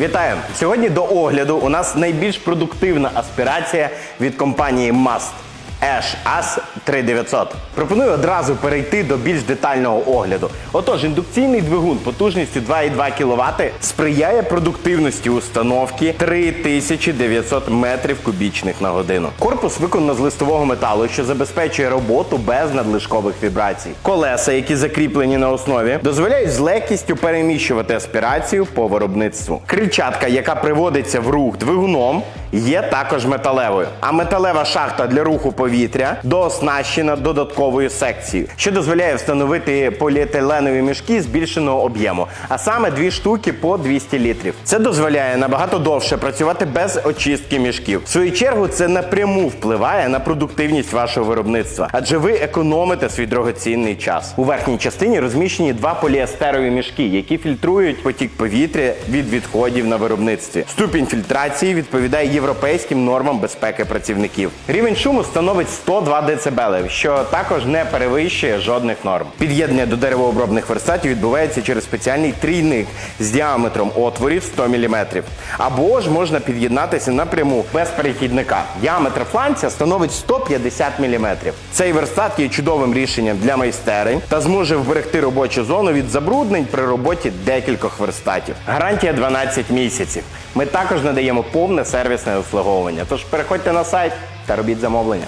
Вітаю! Сьогодні до огляду у нас найбільш продуктивна аспірація від компанії Must. Ash AS 3900. Пропоную одразу перейти до більш детального огляду. Отож, індукційний двигун потужністю 2,2 кВт сприяє продуктивності установки 3900 метрів кубічних на годину. Корпус виконано з листового металу, що забезпечує роботу без надлишкових вібрацій. Колеса, які закріплені на основі, дозволяють з легкістю переміщувати аспірацію по виробництву. Крильчатка, яка приводиться в рух двигуном, є також металевою. А металева шахта для руху повітря дооснащена додатковою секцією, що дозволяє встановити поліетиленові мішки збільшеного об'єму, а саме дві штуки по 200 літрів. Це дозволяє набагато довше працювати без очистки мішків. В свою чергу це напряму впливає на продуктивність вашого виробництва, адже ви економите свій дорогоцінний час. У верхній частині розміщені два поліестерові мішки, які фільтрують потік повітря від відходів на виробництві. Ступінь фільтрації відповідає європейським нормам безпеки працівників. Рівень шуму становить 102 дБ, що також не перевищує жодних норм. Під'єднання до деревообробних верстатів відбувається через спеціальний трійник з діаметром отворів 100 мм. Або ж можна під'єднатися напряму без перехідника. Діаметр фланця становить 150 мм. Цей верстат є чудовим рішенням для майстерень та зможе вберегти робочу зону від забруднень при роботі декількох верстатів. Гарантія 12 місяців. Ми також надаємо повне сервісне обслуговування. Тож переходьте на сайт та робіть замовлення.